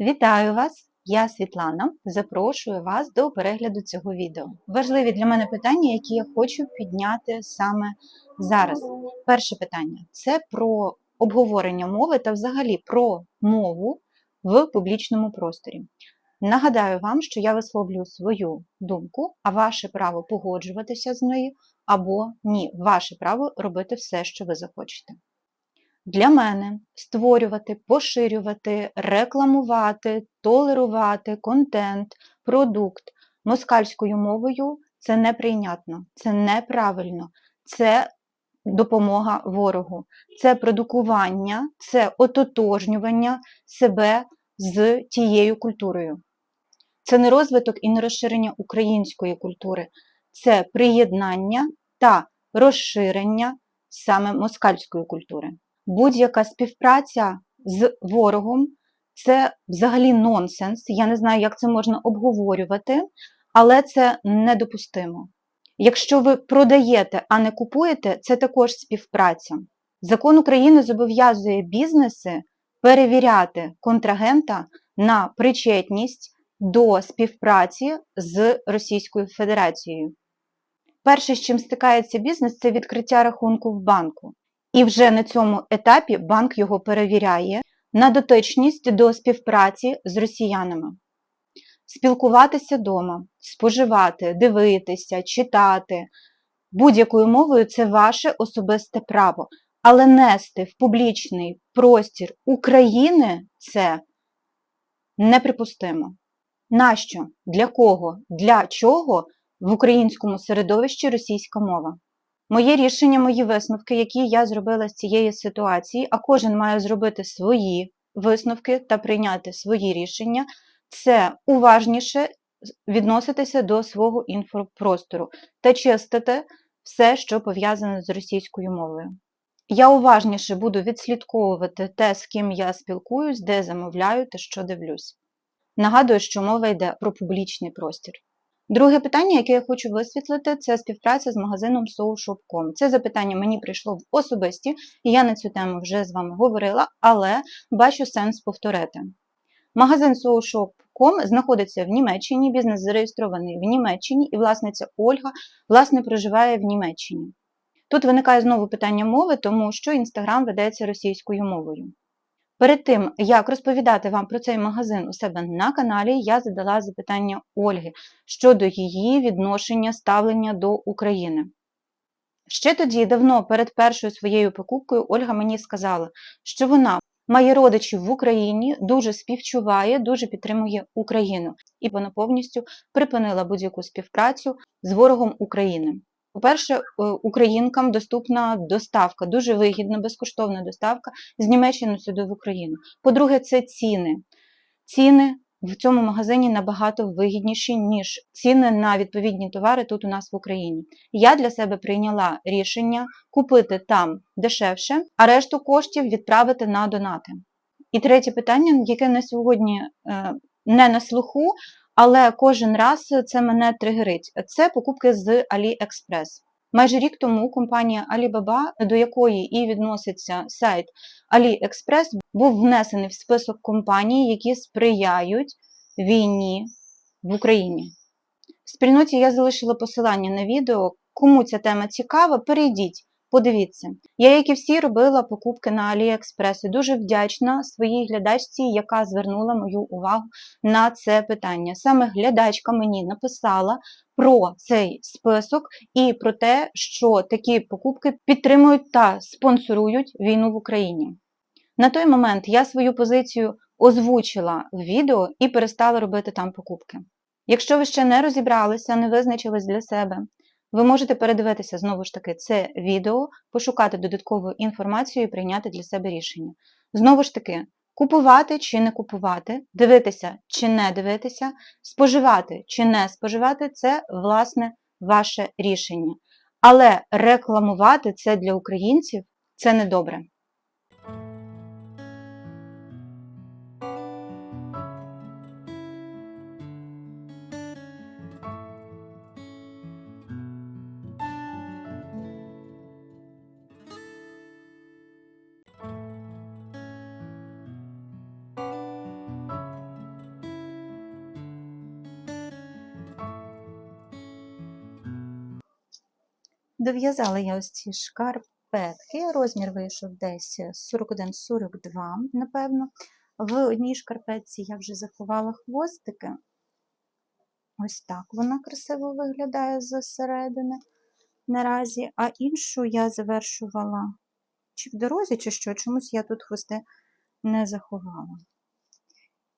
Вітаю вас! Я Світлана. Запрошую вас до перегляду цього відео. Важливі для мене питання, які я хочу підняти саме зараз. Перше питання це про обговорення мови та взагалі про мову в публічному просторі. Нагадаю вам, що я висловлюю свою думку, а ваше право погоджуватися з нею або ні, ваше право робити все, що ви захочете. Для мене створювати, поширювати, рекламувати, толерувати контент, продукт. Москальською мовою це неприйнятно, це неправильно, це допомога ворогу, це продукування, це ототожнювання себе з тією культурою. Це не розвиток і не розширення української культури, це приєднання та розширення саме москальської культури будь-яка співпраця з ворогом це взагалі нонсенс. Я не знаю, як це можна обговорювати, але це недопустимо. Якщо ви продаєте, а не купуєте, це також співпраця. Закон України зобов'язує бізнеси перевіряти контрагента на причетність до співпраці з Російською Федерацією. Перше, з чим стикається бізнес, це відкриття рахунку в банку. І вже на цьому етапі банк його перевіряє на дотичність до співпраці з росіянами. Спілкуватися вдома, споживати, дивитися, читати будь-якою мовою це ваше особисте право. Але нести в публічний простір України це неприпустимо. Нащо? Для кого? Для чого в українському середовищі російська мова? Моє рішення, мої висновки, які я зробила з цієї ситуації, а кожен має зробити свої висновки та прийняти свої рішення, це уважніше відноситися до свого інфопростору та чистити все, що пов'язане з російською мовою. Я уважніше буду відслідковувати те, з ким я спілкуюсь, де замовляю та що дивлюсь. Нагадую, що мова йде про публічний простір. Друге питання, яке я хочу висвітлити, це співпраця з магазином SoulShop.com. Це запитання мені прийшло в особисті, і я на цю тему вже з вами говорила, але бачу сенс повторити. Магазин SoulShop.com знаходиться в Німеччині, бізнес зареєстрований в Німеччині, і власниця Ольга власне проживає в Німеччині. Тут виникає знову питання мови, тому що Інстаграм ведеться російською мовою. Перед тим, як розповідати вам про цей магазин у себе на каналі, я задала запитання Ольги щодо її відношення ставлення до України. Ще тоді, давно перед першою своєю покупкою, Ольга мені сказала, що вона має родичів в Україні, дуже співчуває, дуже підтримує Україну і вона повністю припинила будь-яку співпрацю з ворогом України. По-перше, е, українкам доступна доставка, дуже вигідна, безкоштовна доставка з Німеччини сюди в Україну. По-друге, це ціни. Ціни в цьому магазині набагато вигідніші, ніж ціни на відповідні товари тут у нас в Україні. Я для себе прийняла рішення купити там дешевше, а решту коштів відправити на донати. І третє питання, яке на сьогодні е, не на слуху, але кожен раз це мене тригерить. Це покупки з AliExpress. Майже рік тому компанія Alibaba, до якої і відноситься сайт AliExpress, був внесений в список компаній, які сприяють війні в Україні. В спільноті я залишила посилання на відео. Кому ця тема цікава, перейдіть. Подивіться, я, як і всі, робила покупки на AliExpress і дуже вдячна своїй глядачці, яка звернула мою увагу на це питання. Саме глядачка мені написала про цей список і про те, що такі покупки підтримують та спонсорують війну в Україні. На той момент я свою позицію озвучила в відео і перестала робити там покупки. Якщо ви ще не розібралися, не визначились для себе, ви можете передивитися знову ж таки це відео, пошукати додаткову інформацію і прийняти для себе рішення. Знову ж таки, купувати чи не купувати, дивитися чи не дивитися, споживати чи не споживати це, власне, ваше рішення. Але рекламувати це для українців це недобре. Дов'язала я ось ці шкарпетки. Розмір вийшов десь 41-42, напевно. В одній шкарпетці я вже заховала хвостики. Ось так вона красиво виглядає зсередини наразі, а іншу я завершувала чи в дорозі, чи що, чомусь я тут хвости не заховала.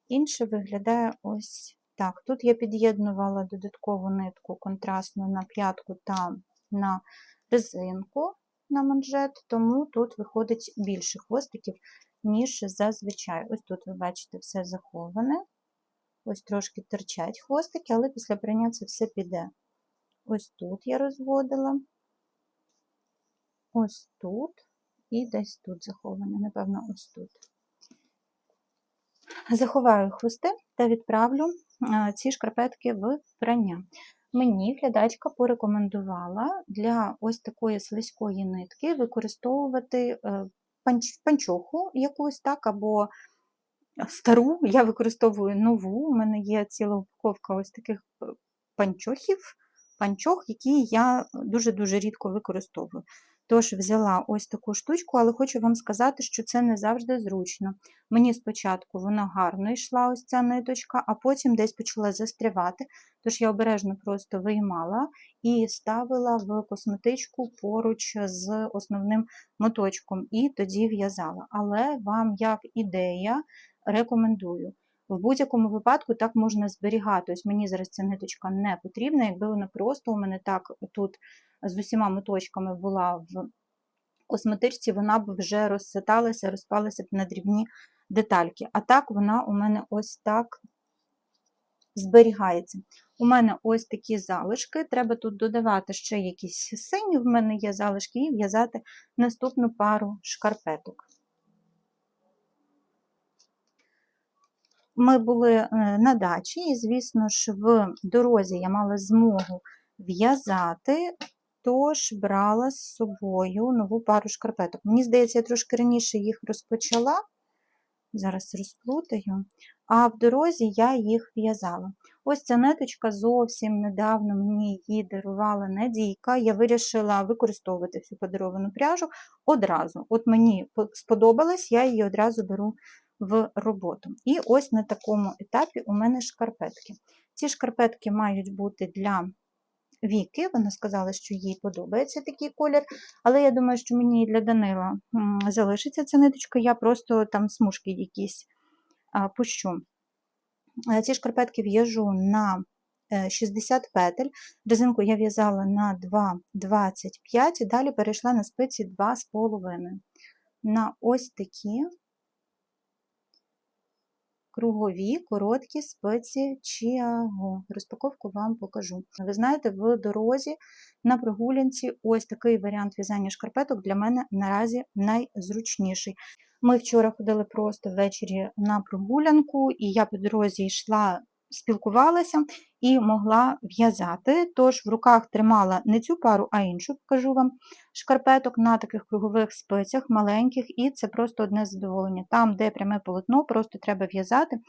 Інше виглядає ось так. Тут я під'єднувала додаткову нитку контрастну на п'ятку та на резинку на манжет, тому тут виходить більше хвостиків, ніж зазвичай. Ось тут, ви бачите, все заховане. Ось трошки торчать хвостики, але після прання це все піде. Ось тут я розводила, ось тут і десь тут заховане, напевно, ось тут. Заховаю хвости та відправлю ці шкарпетки в прання. Мені глядачка порекомендувала для ось такої слизької нитки використовувати е, панчоху якусь так, або стару, я використовую нову. У мене є ціла упаковка ось таких е, панчохів, панчох, які я дуже-дуже рідко використовую. Тож взяла ось таку штучку, але хочу вам сказати, що це не завжди зручно. Мені спочатку вона гарно йшла, ось ця ниточка, а потім десь почала застрявати. Тож я обережно просто виймала і ставила в косметичку поруч з основним моточком, і тоді в'язала. Але вам, як ідея, рекомендую. В будь-якому випадку так можна зберігати. Ось мені зараз ця ниточка не потрібна, якби вона просто у мене так тут з усіма моточками була в косметичці, вона б вже розситалася, розпалася б на дрібні детальки. А так вона у мене ось так зберігається. У мене ось такі залишки. Треба тут додавати ще якісь сині, в мене є залишки, і в'язати наступну пару шкарпеток. Ми були е, на дачі, і, звісно ж, в дорозі я мала змогу в'язати, тож брала з собою нову пару шкарпеток. Мені здається, я трошки раніше їх розпочала, зараз розплутаю, а в дорозі я їх в'язала. Ось ця ниточка зовсім недавно мені її дарувала Надійка. Я вирішила використовувати цю подаровану пряжу одразу. От мені сподобалось, я її одразу беру в роботу. І ось на такому етапі у мене шкарпетки. Ці шкарпетки мають бути для Віки. Вона сказала, що їй подобається такий колір, але я думаю, що мені і для Данила залишиться ця ниточка, я просто там смужки якісь пущу. Е, ці шкарпетки в'яжу на 60 е, петель. Резинку я в'язала на 2,25 і далі перейшла на спиці 2,5. На ось такі кругові, короткі спиці чіаго. Розпаковку вам покажу. Ви знаєте, в дорозі на прогулянці ось такий варіант в'язання шкарпеток для мене наразі найзручніший. Ми вчора ходили просто ввечері на прогулянку, і я по дорозі йшла спілкувалася і могла в'язати. Тож в руках тримала не цю пару, а іншу, покажу вам шкарпеток на таких кругових спицях, маленьких, і це просто одне задоволення. Там, де пряме полотно, просто треба в'язати е,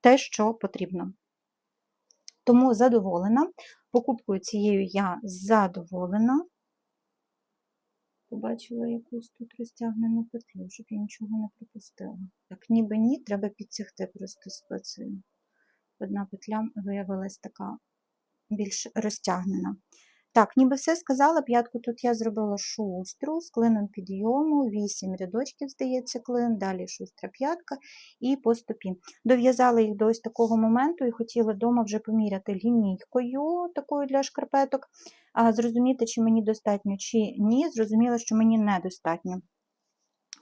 те, що потрібно. Тому задоволена. Покупкою цією я задоволена. Побачила якусь тут розтягнену петлю, щоб я нічого не пропустила. Так, ніби ні, треба підтягти просто спицею одна петля виявилась така більш розтягнена. Так, ніби все сказала, п'ятку тут я зробила шустру з клином підйому, 8 рядочків, здається, клин, далі шустра п'ятка і по стопі. Дов'язала їх до ось такого моменту і хотіла вдома вже поміряти лінійкою такою для шкарпеток, а зрозуміти, чи мені достатньо, чи ні. Зрозуміла, що мені недостатньо.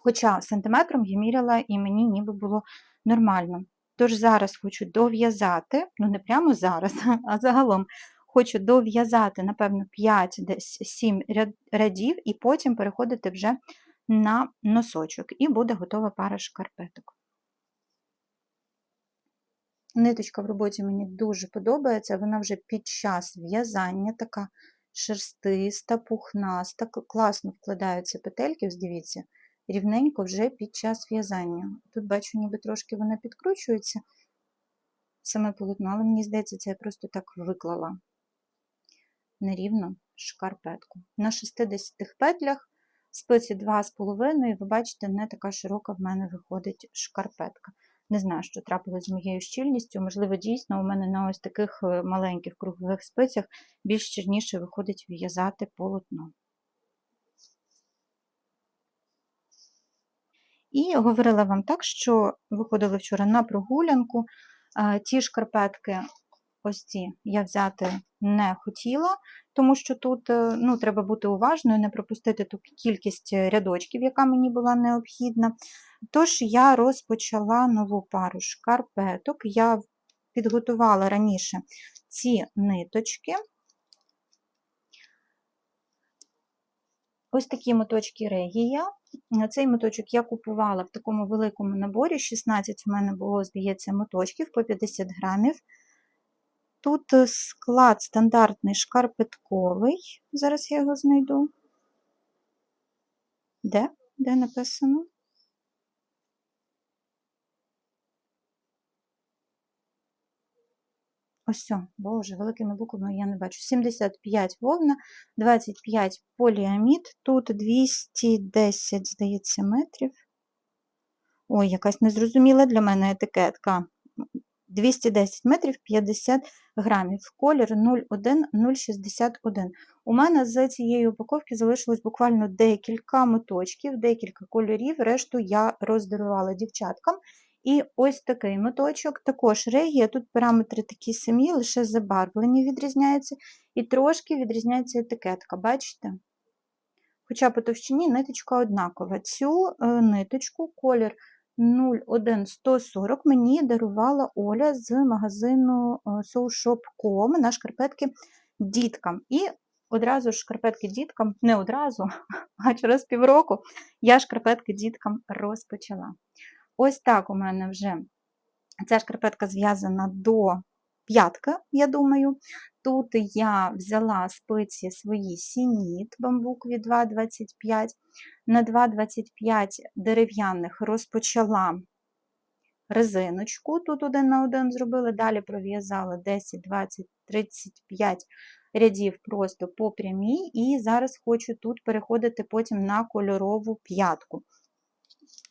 Хоча сантиметром я міряла і мені ніби було нормально. Тож зараз хочу дов'язати, ну не прямо зараз, а загалом. Хочу дов'язати, напевно, 5-7 рядів, і потім переходити вже на носочок, і буде готова пара шкарпеток. Ниточка в роботі мені дуже подобається, вона вже під час в'язання така шерстиста, пухнаста, класно вкладаються петельки, дивіться, рівненько вже під час в'язання. Тут бачу, ніби трошки вона підкручується, саме полотно, але мені здається, це я просто так виклала нерівно, шкарпетку. На 60 петлях спиці 2,5, ви бачите, не така широка в мене виходить шкарпетка. Не знаю, що трапилось з моєю щільністю. Можливо, дійсно, у мене на ось таких е, маленьких кругових спицях більш щільніше виходить в'язати полотно. І говорила вам так, що виходили вчора на прогулянку. Ті шкарпетки, ось ці, я взяти не хотіла, тому що тут е, ну, треба бути уважною, не пропустити ту кількість рядочків, яка мені була необхідна. Тож я розпочала нову пару шкарпеток. Я підготувала раніше ці ниточки. Ось такі моточки регія. Цей моточок я купувала в такому великому наборі. 16 у мене було, здається, моточків по 50 грамів. Тут е, склад стандартний шкарпетковий. Зараз я його знайду. Де? Де написано? Ось, боже, великими буквами я не бачу. 75 вовна, 25 поліамід, тут 210, здається, метрів. Ой, якась незрозуміла для мене етикетка. 210 метрів 50 грамів. Колір 0,1-061. У мене з цієї упаковки залишилось буквально декілька моточків, декілька кольорів, решту я роздарувала дівчаткам. І ось такий моточок, також регія. Тут параметри такі самі, лише забарвлення відрізняються, і трошки відрізняється етикетка, бачите? Хоча по товщині ниточка однакова. Цю е, ниточку, колір 0,140 мені дарувала Оля з магазину е, soulshop.com на шкарпетки діткам. І одразу ж шкарпетки діткам, не одразу, а через півроку я шкарпетки діткам розпочала. Ось так у мене вже ця шкарпетка зв'язана до п'ятки, я думаю. Тут я взяла спиці свої сініт, бамбукові 2,25. На 2,25 дерев'яних розпочала резиночку, тут один на один зробила, далі пров'язала 10, 20, 35 рядів просто по прямій, і зараз хочу тут переходити потім на кольорову п'ятку.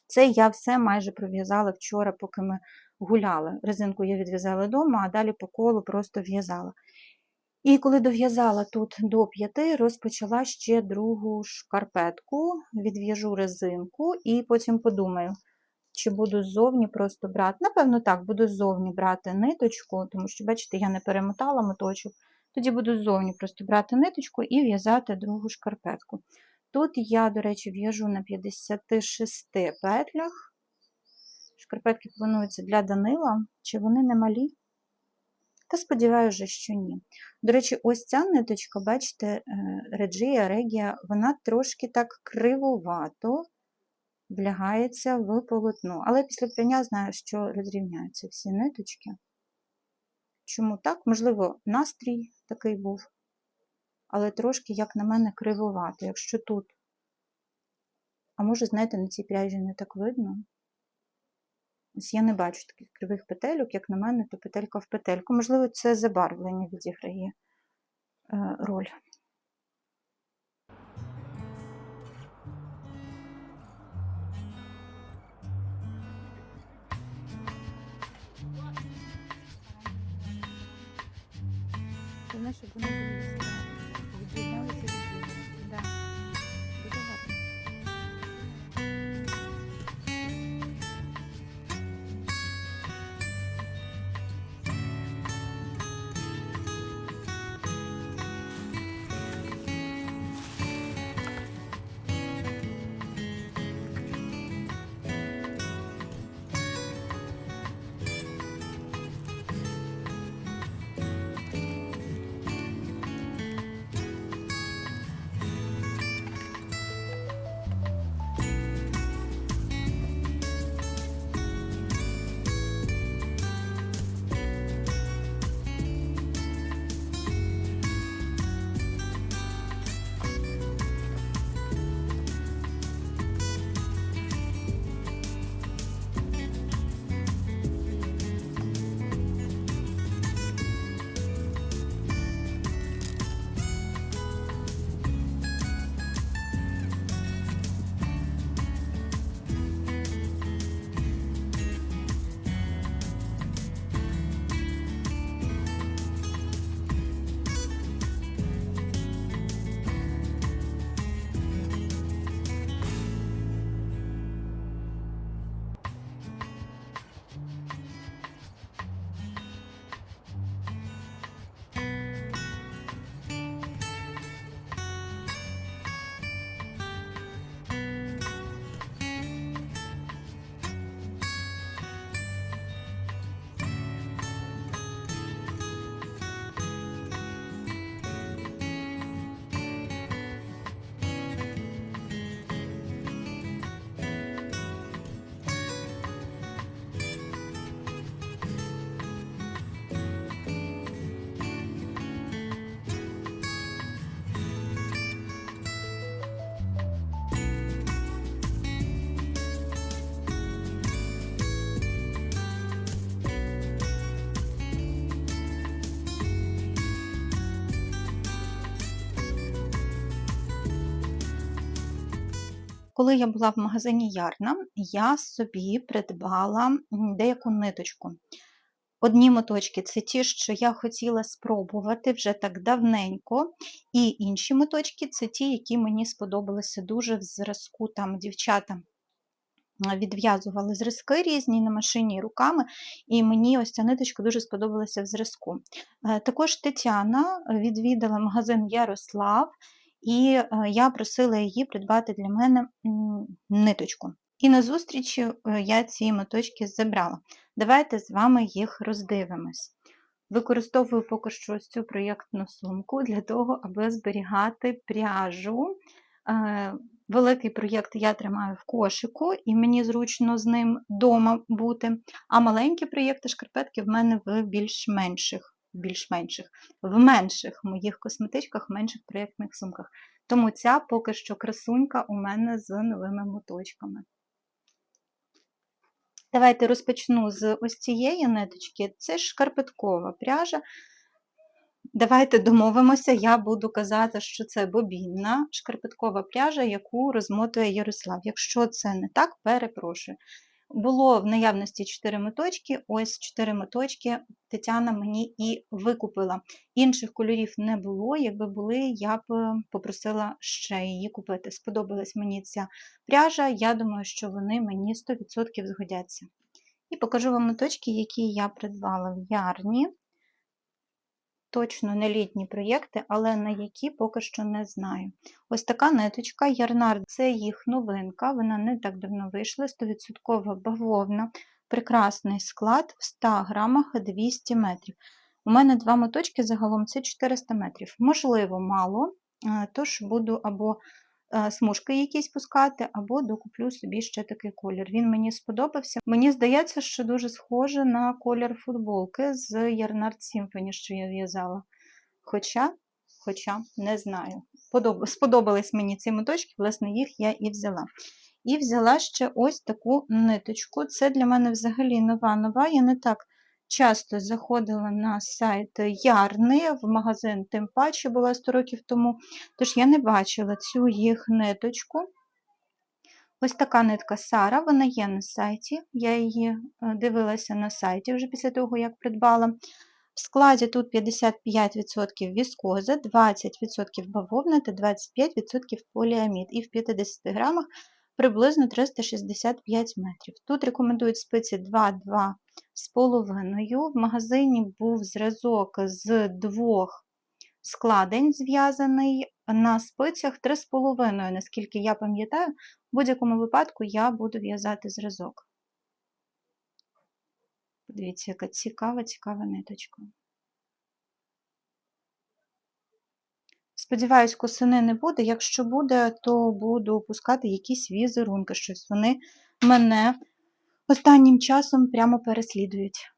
Це я все майже пров'язала вчора, поки ми гуляли. Резинку я відв'язала вдома, а далі по колу просто в'язала. І коли дов'язала тут до п'яти, розпочала ще другу шкарпетку, відв'яжу резинку і потім подумаю, чи буду ззовні просто брати. Напевно, так, буду ззовні брати ниточку, тому що, бачите, я не перемотала моточок. Тоді буду ззовні просто брати ниточку і в'язати другу шкарпетку. Тут я, до речі, в'яжу на 56 петлях. Шкарпетки плануються для Данила. Чи вони не малі? Та сподіваюся, що ні. До речі, ось ця ниточка, бачите, Реджія, Регія, вона трошки так кривовато влягається в полотно. Але після прання знаю, що розрівняються всі ниточки. Чому так? Можливо, настрій такий був але трошки, як на мене, кривовато. Якщо тут, а може, знаєте, на цій пряжі не так видно. Ось я не бачу таких кривих петельок, як на мене, то петелька в петельку. Можливо, це забарвлення відіграє е, роль. Головне, щоб воно було коли я була в магазині Ярна, я собі придбала деяку ниточку. Одні моточки це ті, що я хотіла спробувати вже так давненько, і інші моточки це ті, які мені сподобалися дуже в зразку. Там дівчата відв'язували зразки різні на машині руками, і мені ось ця ниточка дуже сподобалася в зразку. Е, також Тетяна відвідала магазин Ярослав, і е, я просила її придбати для мене ниточку. І на зустрічі е, я ці моточки забрала. Давайте з вами їх роздивимось. Використовую поки що ось цю проєктну сумку для того, аби зберігати пряжу. Е, великий проєкт я тримаю в кошику, і мені зручно з ним вдома бути. А маленькі проєкти шкарпетки в мене в більш-менших більш-менших, в менших моїх косметичках, в менших проєктних сумках. Тому ця поки що красунька у мене з новими моточками. Давайте розпочну з ось цієї ниточки, це шкарпеткова пряжа. Давайте домовимося, я буду казати, що це бобінна шкарпеткова пряжа, яку розмотує Ярослав. Якщо це не так, перепрошую. Було в наявності 4 моточки, ось 4 меточки Тетяна мені і викупила. Інших кольорів не було, якби були, я б е, попросила ще її купити. Сподобалась мені ця пряжа, я думаю, що вони мені 100% згодяться. І покажу вам моточки, які я придбала в ярні точно не літні проєкти, але на які поки що не знаю. Ось така ниточка Ярнар це їх новинка, вона не так давно вийшла, 100% бавовна, прекрасний склад в 100 грамах 200 метрів. У мене два моточки загалом це 400 метрів. Можливо, мало, е, тож буду або смужки якісь пускати, або докуплю собі ще такий колір. Він мені сподобався. Мені здається, що дуже схоже на колір футболки з Yarnard Symphony, що я в'язала. Хоча, хоча не знаю. Сподобались мені ці моточки, власне, їх я і взяла. І взяла ще ось таку ниточку. Це для мене взагалі нова-нова. Я не так часто заходила на сайт Ярни, в магазин, тим паче була 100 років тому, тож я не бачила цю їх ниточку. Ось така нитка Сара, вона є на сайті, я її е, дивилася на сайті вже після того, як придбала. В складі тут 55% віскоза, 20% бавовна та 25% поліамід. І в 50 грамах приблизно 365 метрів. Тут рекомендують спиці 2,2 з половиною. В магазині був зразок з двох складень зв'язаний на спицях 3,5, наскільки я пам'ятаю, в будь-якому випадку я буду в'язати зразок. Подивіться, яка цікава, цікава ниточка. Сподіваюсь, косини не буде. Якщо буде, то буду пускати якісь візерунки, щось вони мене останнім часом прямо переслідують.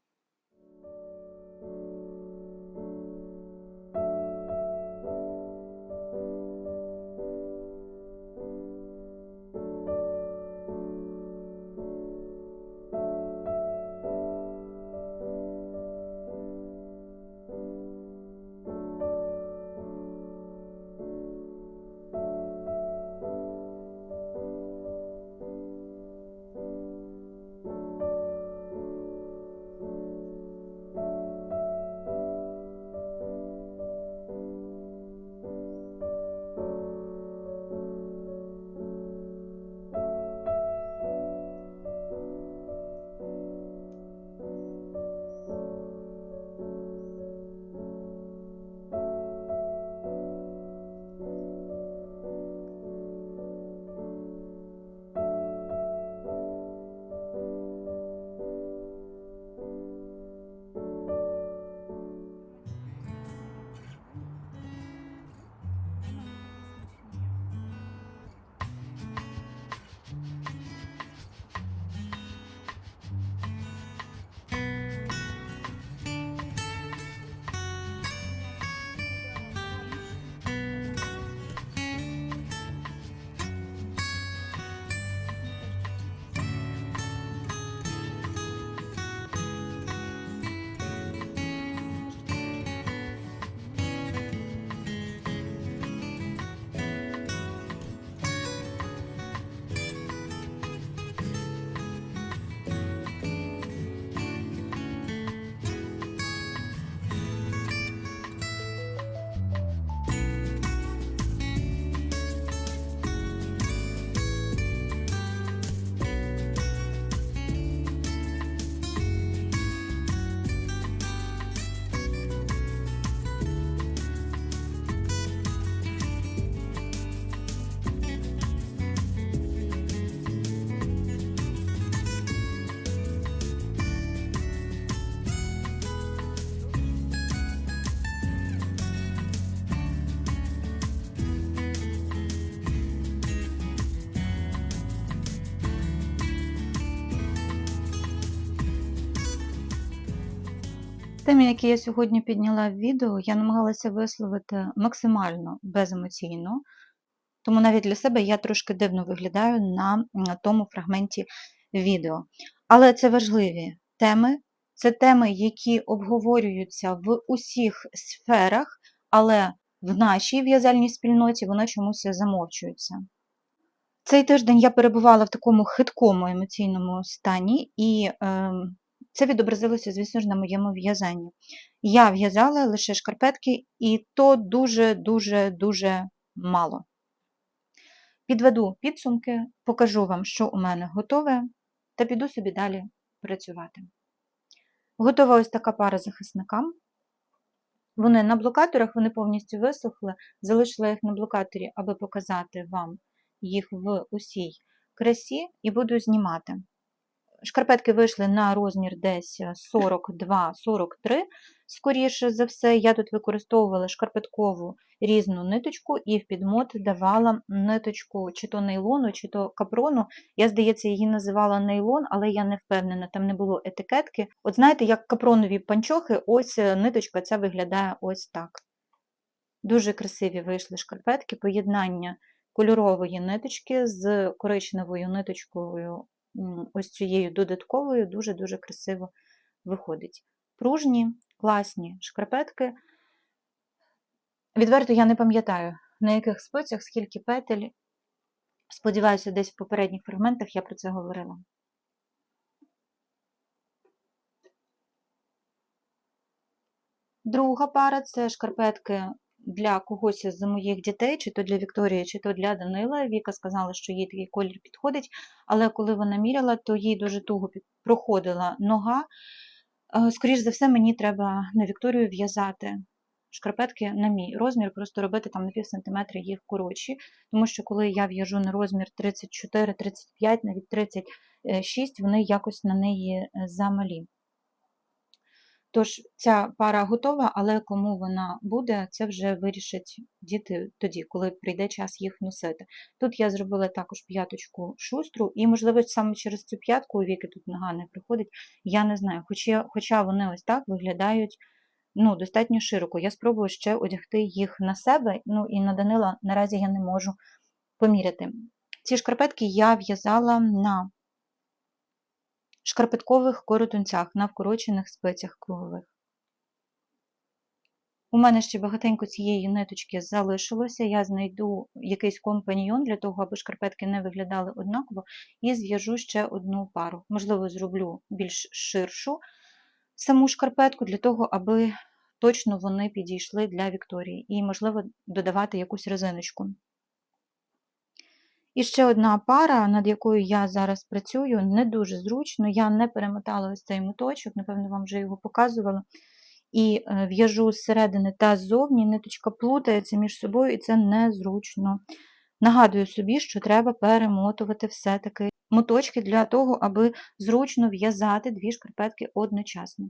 Теми, які я сьогодні підняла в відео, я намагалася висловити максимально беземоційно, тому навіть для себе я трошки дивно виглядаю на тому фрагменті відео. Але це важливі теми, це теми, які обговорюються в усіх сферах, але в нашій в'язальній спільноті вони чомусь замовчуються. Цей тиждень я перебувала в такому хиткому емоційному стані, і е, це відобразилося, звісно ж, на моєму в'язанні. Я в'язала лише шкарпетки, і то дуже-дуже-дуже мало. Підведу підсумки, покажу вам, що у мене готове, та піду собі далі працювати. Готова ось така пара захисникам. Вони на блокаторах, вони повністю висохли, залишила їх на блокаторі, аби показати вам їх в усій красі, і буду знімати. Шкарпетки вийшли на розмір десь 42-43, скоріше за все, я тут використовувала шкарпеткову різну ниточку і в підмот давала ниточку чи то нейлону, чи то капрону. Я, здається, її називала нейлон, але я не впевнена, там не було етикетки. От знаєте, як капронові панчохи, ось ниточка ця виглядає ось так. Дуже красиві вийшли шкарпетки, поєднання кольорової ниточки з коричневою ниточкою ось цією додатковою дуже-дуже красиво виходить. Пружні, класні шкарпетки. Відверто я не пам'ятаю, на яких спицях, скільки петель. Сподіваюся, десь в попередніх фрагментах я про це говорила. Друга пара це шкарпетки для когось з моїх дітей, чи то для Вікторії, чи то для Данила. Віка сказала, що їй такий колір підходить, але коли вона міряла, то їй дуже туго проходила нога. Е, Скоріше за все, мені треба на Вікторію в'язати шкарпетки на мій розмір, просто робити там на пів сантиметра їх коротші, тому що коли я в'яжу на розмір 34-35, навіть 36, вони якось на неї е, замалі. Тож ця пара готова, але кому вона буде, це вже вирішать діти тоді, коли прийде час їх носити. Тут я зробила також п'яточку шустру, і, можливо, саме через цю п'ятку, у віки тут нога не приходить, я не знаю. Хоча хоча вони ось так виглядають ну, достатньо широко. Я спробую ще одягти їх на себе, ну і на Данила наразі я не можу поміряти. Ці шкарпетки я в'язала на шкарпеткових коротунцях на вкорочених спицях кругових. У мене ще багатенько цієї ниточки залишилося, я знайду якийсь компаньйон для того, аби шкарпетки не виглядали однаково, і зв'яжу ще одну пару. Можливо, зроблю більш ширшу саму шкарпетку, для того, аби точно вони підійшли для Вікторії, і, можливо, додавати якусь резиночку. І ще одна пара, над якою я зараз працюю, не дуже зручно. Я не перемотала ось цей моточок, напевно, вам вже його показувала. І е, в'яжу зсередини та ззовні, ниточка плутається між собою, і це незручно. Нагадую собі, що треба перемотувати все-таки моточки для того, аби зручно в'язати дві шкарпетки одночасно.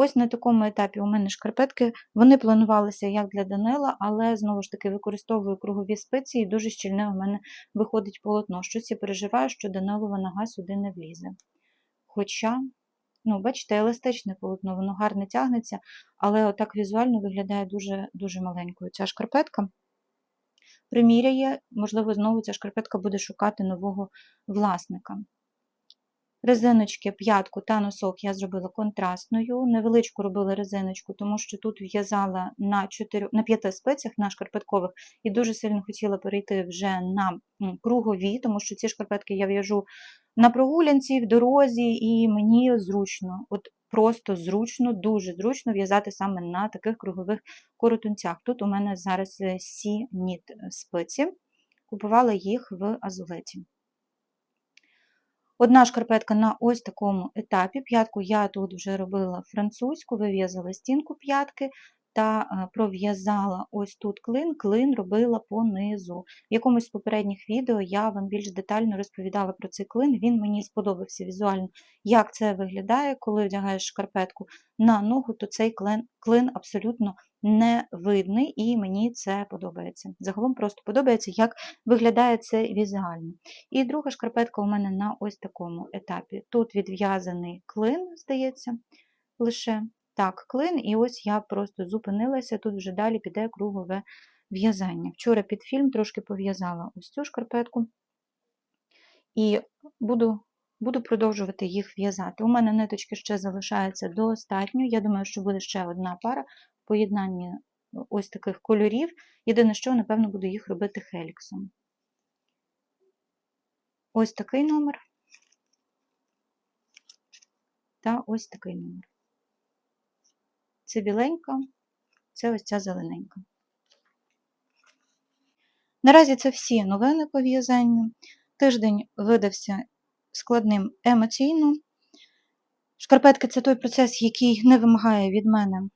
Ось на такому етапі у мене шкарпетки, вони планувалися як для Данила, але знову ж таки використовую кругові спиці і дуже щільне у мене виходить полотно. Щось я переживаю, що Данилова нога сюди не влізе. Хоча, ну, бачите, еластичне полотно, воно гарно тягнеться, але отак візуально виглядає дуже дуже маленькою ця шкарпетка. Приміряє, можливо, знову ця шкарпетка буде шукати нового власника. Резиночки, п'ятку та носок я зробила контрастною. Невеличку робила резиночку, тому що тут в'язала на 4, на 5 спицях на шкарпеткових і дуже сильно хотіла перейти вже на кругові, тому що ці шкарпетки я в'яжу на прогулянці, в дорозі, і мені зручно, от просто зручно, дуже зручно в'язати саме на таких кругових коротунцях. Тут у мене зараз сі ніт спиці, купувала їх в азулеті. Одна шкарпетка на ось такому етапі. П'ятку я тут вже робила французьку, вив'язала стінку п'ятки та е, пров'язала ось тут клин, клин робила понизу. В якомусь з попередніх відео я вам більш детально розповідала про цей клин, він мені сподобався візуально, як це виглядає, коли вдягаєш шкарпетку на ногу, то цей клин, клин абсолютно не видний, і мені це подобається. Загалом просто подобається, як виглядає це візуально. І друга шкарпетка у мене на ось такому етапі. Тут відв'язаний клин, здається, лише Так, клин, і ось я просто зупинилася, тут вже далі піде кругове в'язання. Вчора під фільм трошки пов'язала ось цю шкарпетку і буду, буду продовжувати їх в'язати. У мене ниточки ще залишається достатньо. Я думаю, що буде ще одна пара поєднанні ось таких кольорів. Єдине, що, напевно, буду їх робити хеліксом. Ось такий номер. Та ось такий номер. Це біленька, це ось ця зелененька. Наразі це всі новини по в'язанню. Тиждень видався складним емоційно. Шкарпетки це той процес, який не вимагає від мене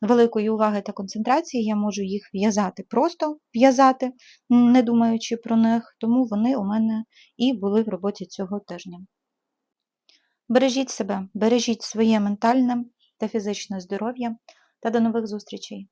великої уваги та концентрації. Я можу їх в'язати, просто в'язати, не думаючи про них, тому вони у мене і були в роботі цього тижня. Бережіть себе, бережіть своє ментальне та фізичне здоров'я та до нових зустрічей!